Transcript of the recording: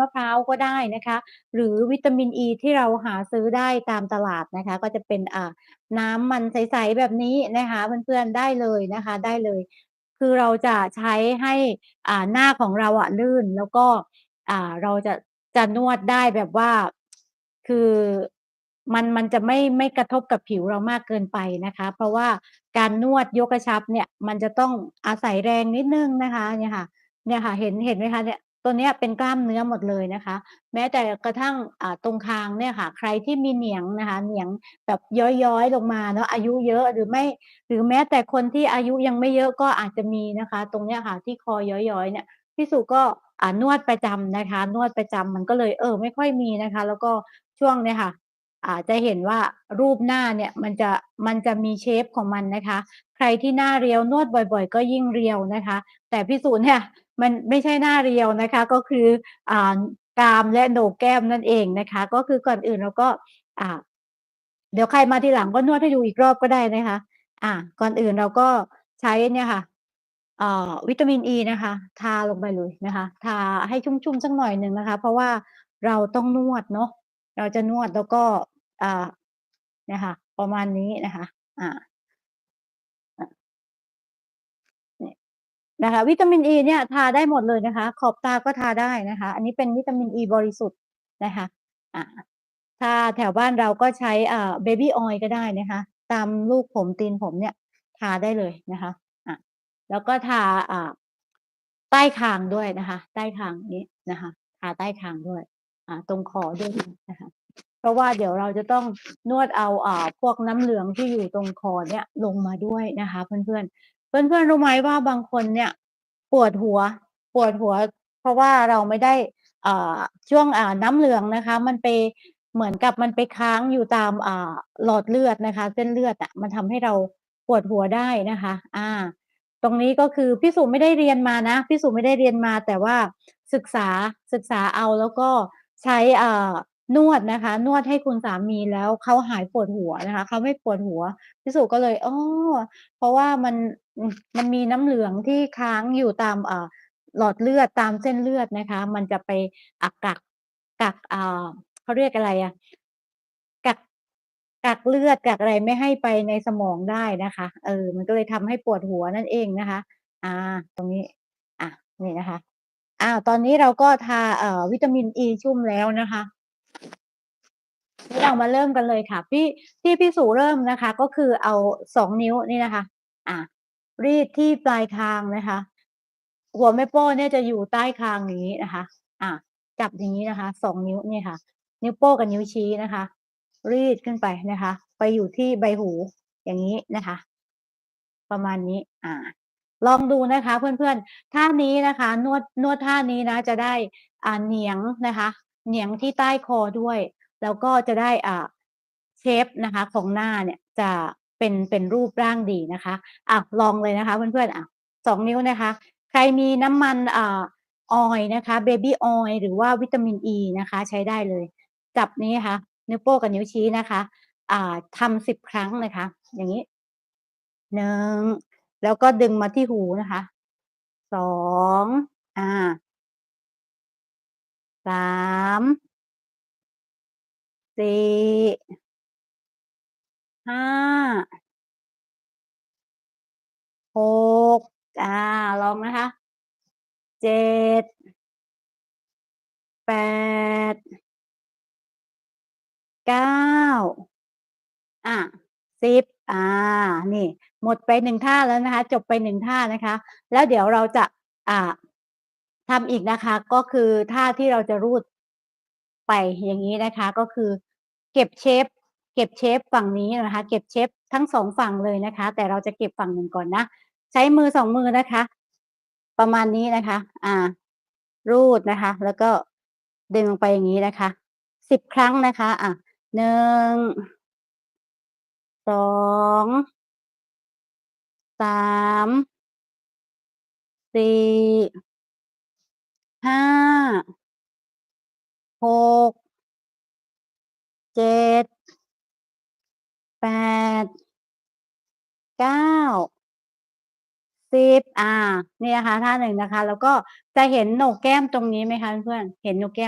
มะพร้าวก็ได้นะคะ หรือวิตามินอีที่เราหาซื้อได้ตามตลาดนะคะ ก็จะเป็นอ่าน้ำมันใสๆแบบนี้นะคะเพื่อนๆได้เลยนะคะได้เลย คือเราจะใช้ให้อ่าหน้าของเราอะลื่นแล้วก็อ่าเราจะจะนวดได้แบบว่าคือมันมันจะไม่ไม่กระทบกับผิวเรามากเกินไปนะคะ เพราะว่าการนวดยกกระชับเนี่ยมันจะต้องอาศัยแรงนิดนึงนะคะเนี่ยค่ะเนี่ยค่ะเห็นเห็นไหมคะเนี่ย ตัวเนี้ยเป็นกล้ามเนื้อหมดเลยนะคะ แม้แต่กระทั่งตรงคางเนี่ยค่ะ ใครที่มีเหนียงนะคะ เหนียงแบบย้อยๆลงมาเนาะอายุเยอะหรือไม่ หรือแม้แต่คนที่อายุยังไม่เยอะก็อาจจะมีนะคะ ตรงเนี้ยค่ะที่คอย้อยๆเนี่ยพี่สุก็นวดประจำนะคะ นวดประจำมันก็เลยเออ ไม่ค่อยมีนะคะ แล้วก็ช่วงเนี้ยค่ะอาจจะเห็นว่ารูปหน้าเนี่ยมันจะมันจะมีเชปของมันนะคะ ใครที่หน้าเรียวนวดบ่อย ๆ ก็ยิ่งเรียวนะคะ แต่พี่สุเนี่ย มันไม่ใช่หน้าเรียวนะคะ ก็คืออ่ากามและโหนกแก้มนั่นเองนะคะ ก็คือก่อนอื่นเราก็อ่าเดี๋ยวใครมาทีหลังก็นวดให้ดูอีกรอบก็ได้นะคะ อ่าก่อนอื่นเราก็ใช้เนี่ยค่ะอ่อวิตามินอีนะคะ ทาลงไปเลยนะคะ ทาให้ชุ่มๆสักหน่อยหนึ่งนะคะ เพราะว่าเราต้องนวดเนาะเราจะนวดแล้วก็อ่านี่ยค่ะประมาณนี้นะคะ อ่า อะ นี่ นะคะวิตามินอีเนี่ยทาได้หมดเลยนะคะ ขอบตาก็ทาได้นะคะ อันนี้เป็นวิตามินอีบริสุทธิ์นะคะอ่าถ้าแถวบ้านเราก็ใช้อ่า Baby Oil ก็ได้นะคะ ตามลูกผมตีนผมเนี่ยทาได้เลยนะคะอ่าแล้วก็ทาอ่าใต้คางด้วยนะคะ ใต้คางนี้นะคะทาใต้คางด้วย อ่า ตรงคอด้วยนะคะ เพราะว่าเดี๋ยวเราจะต้องนวดเอาอ่าพวกน้ำเหลืองที่อยู่ตรงคอเนี่ยลงมาด้วยนะคะ เพื่อนๆ เพื่อนๆรู้ไหมว่าบางคนเนี่ย ปวดหัว ปวดหัว เพราะว่าเราไม่ได้อ่าช่วงอ่าน้ำเหลืองนะคะ มันไปเหมือนกับมันไปค้างอยู่ตามอ่าหลอดเลือดนะคะ เส้นเลือดอะมันทำให้เราปวดหัวได้นะคะ อ่า ตรงนี้ก็คือพี่สุไม่ได้เรียนมานะพี่สุไม่ได้เรียนมา แต่ว่าศึกษาศึกษาเอาแล้วก็ใช้อ่า นวดนะคะ นวดให้คุณสามีแล้วเขาหายปวดหัวนะคะเขาไม่ปวดหัวพี่สุก็เลยอ้อเพราะว่ามันมันมีน้ำเหลืองที่ค้างอยู่ตามอ่าหลอดเลือดตามเส้นเลือดนะคะ มันจะไปอ่ากักกักอ่าเขาเรียกอะไรอะกักกักเลือดกักอะไรไม่ให้ไปในสมองได้นะคะ เออ มันก็เลยทำให้ปวดหัวนั่นเองนะคะ อ่า ตรงนี้ อะนี่นะคะอ้าวตอนนี้เราก็ทาเอ่อวิตามินอีชุ่มแล้วนะคะ เรามาเริ่มกันเลยค่ะ พี่ที่พี่สุเริ่มนะคะ ก็คือเอา2นิ้วนี่นะคะ อ่ารีดที่ปลายคางนะคะ หัวแม่โป้เนี่ยจะอยู่ใต้คางอย่างงี้นะคะ อ่าจับอย่างงี้นะคะ2นิ้วเนี่ยค่ะ นิ้วโป้กับนิ้วชี้นะคะ รีดขึ้นไปนะคะ ไปอยู่ที่ใบหูอย่างงี้นะคะ ประมาณนี้ อ่า ลองดูนะคะ เพื่อนๆท่านี้นะคะ นวดนวดท่านี้นะ จะได้อ่าเหนียงนะคะ เหนียงที่ใต้คอด้วย แล้วก็จะได้อ่าเชปนะคะ ของหน้าเนี่ยจะเป็นเป็นรูปร่างดีนะคะอ้าวลองเลยนะคะเพื่อนๆอ้าว2นิ้วนะคะ ใครมีน้ำมันอ่าออยนะคะ Baby Oil หรือว่าวิตามินอีนะคะ ใช้ได้เลย จับนี้นะคะนิ้วโป้งกับนิ้วชี้นะคะอ่าทำ10ครั้งนะคะ อย่างงี้1แล้วก็ดึงมาที่หูนะคะ2องอ่า 3 4 5 6อ่า ลองนะคะ7 8 9อา10อ่า นี่ หมดไป1ท่าแล้วนะคะ จบไป1ท่านะคะ แล้วเดี๋ยวเราจะอ่า ทำอีกนะคะ ก็คือท่าที่เราจะรูดไปอย่างงี้นะคะ ก็คือเก็บเชปเก็บเชปฝั่งนี้นะคะ เก็บเชปทั้ง2ฝั่งเลยนะคะ แต่เราจะเก็บฝั่งหนึ่งก่อนนะ ใช้มือ2มือนะคะ ประมาณนี้นะคะ อ่า รูดนะคะ แล้วก็ดึงลงไปอย่างงี้นะคะ10ครั้งนะคะ อะหนึ่งสองสามสี่ ห้า หก เจ็ด แปด เก้า สิบ อ่า นี่นะคะท่าหนึ่งนะคะ แล้วก็จะเห็นโหนกแก้มตรงนี้ไหมคะเพื่อน เห็นโหนกแก้ม